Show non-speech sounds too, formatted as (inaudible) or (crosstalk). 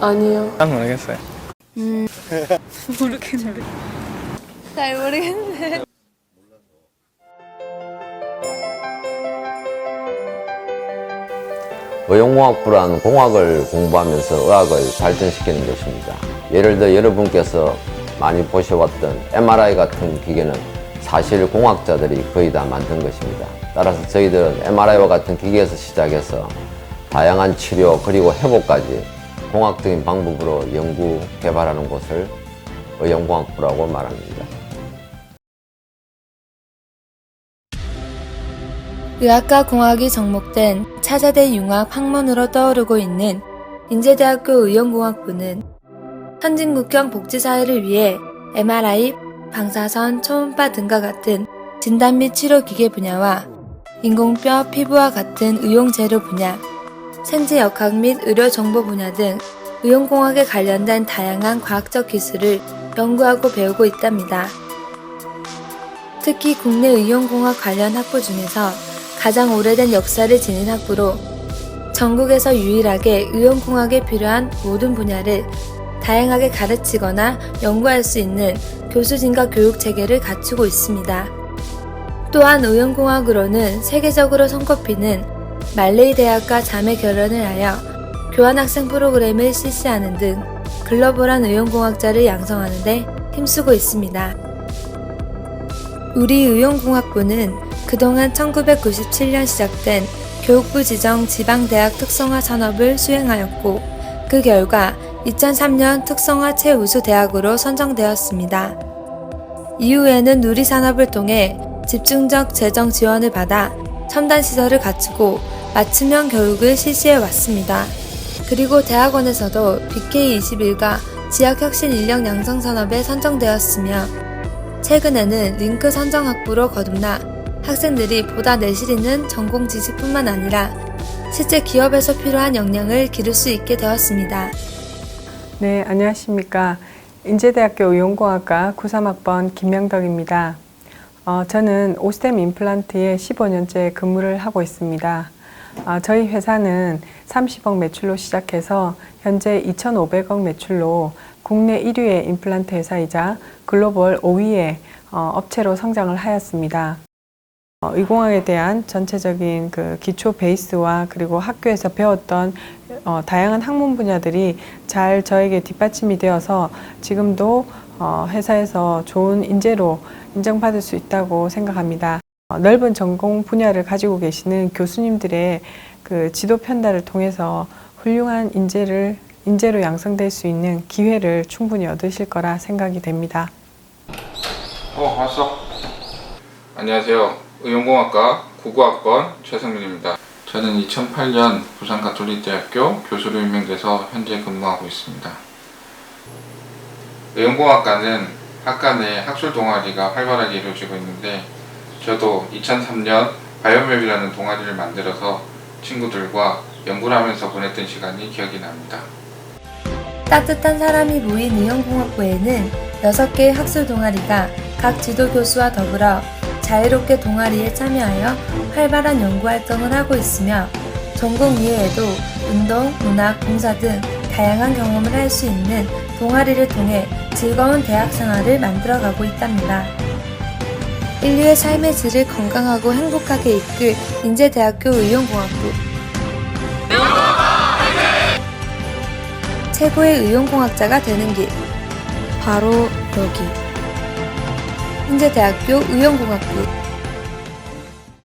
아니요. 딱 모르겠어요. (laughs) 모르겠는데. 잘 모르겠는데. 의용공학부란 공학을 공부하면서 의학을 발전시키는 것입니다. 예를 들어 여러분께서 많이 보셔왔던 MRI 같은 기계는 사실 공학자들이 거의 다 만든 것입니다. 따라서 저희들은 MRI와 같은 기계에서 시작해서 다양한 치료 그리고 회복까지 공학적인 방법으로 연구 개발하는 곳을 의용공학부라고 말합니다. 의학과 공학이 접목된 차세대 융합 학문으로 떠오르고 있는 인제대학교 의용공학부는 선진국형 복지사회를 위해 MRI, 방사선, 초음파 등과 같은 진단 및 치료 기계 분야와 인공뼈, 피부와 같은 의용 재료 분야, 생체 역학 및 의료 정보 분야 등 의용공학에 관련된 다양한 과학적 기술을 연구하고 배우고 있답니다. 특히 국내 의용공학 관련 학부 중에서 가장 오래된 역사를 지닌 학부로 전국에서 유일하게 의용공학에 필요한 모든 분야를 다양하게 가르치거나 연구할 수 있는 교수진과 교육 체계를 갖추고 있습니다. 또한 의용공학으로는 세계적으로 손꼽히는 말레이 대학과 자매 결연을 하여 교환학생 프로그램을 실시하는 등 글로벌한 의용공학자를 양성하는 데 힘쓰고 있습니다. 우리 의용공학부는 그동안 1997년 시작된 교육부 지정 지방대학 특성화 산업을 수행하였고 그 결과 2003년 특성화 최우수 대학으로 선정되었습니다. 이후에는 누리 산업을 통해 집중적 재정 지원을 받아 첨단 시설을 갖추고 맞춤형 교육을 실시해 왔습니다. 그리고 대학원에서도 BK21과 지역혁신 인력 양성 산업에 선정되었으며 최근에는 링크 선정 학부로 거듭나 학생들이 보다 내실 있는 전공 지식뿐만 아니라 실제 기업에서 필요한 역량을 기를 수 있게 되었습니다. 네, 안녕하십니까. 인제대학교 의용공학과 93학번 김명덕입니다. 어, 저는 오스템 임플란트에 15년째 근무를 하고 있습니다. 어, 저희 회사는 30억 매출로 시작해서 현재 2,500억 매출로 국내 1위의 임플란트 회사이자 글로벌 5위의 어, 업체로 성장을 하였습니다. 어, 의공학에 대한 전체적인 그 기초 베이스와 그리고 학교에서 배웠던 어, 다양한 학문 분야들이 잘 저에게 뒷받침이 되어서 지금도 어, 회사에서 좋은 인재로 인정받을 수 있다고 생각합니다. 어, 넓은 전공 분야를 가지고 계시는 교수님들의 그 지도 편달을 통해서 훌륭한 인재를 인재로 양성될 수 있는 기회를 충분히 얻으실 거라 생각이 됩니다. 어 왔어 안녕하세요. 의용공학과 99학번 최성민입니다. 저는 2008년 부산 가톨릭대학교 교수로 임명돼서 현재 근무하고 있습니다. 의용공학과는 학과 내 학술 동아리가 활발하게 이루어지고 있는데 저도 2003년 바이오맵이라는 동아리를 만들어서 친구들과 연구를 하면서 보냈던 시간이 기억이 납니다 따뜻한 사람이 모인 의용공학부에는 6개의 학술 동아리가 각 지도 교수와 더불어 자유롭게 동아리에 참여하여 활발한 연구 활동을 하고 있으며 전공 이외에도 운동, 문학, 봉사 등 다양한 경험을 할 수 있는 동아리를 통해 즐거운 대학 생활을 만들어가고 있답니다. 인류의 삶의 질을 건강하고 행복하게 이끌 인제대학교 의용공학부. 최고의 의용공학자가 되는 길. 바로 여기. 인제대학교 의용공학부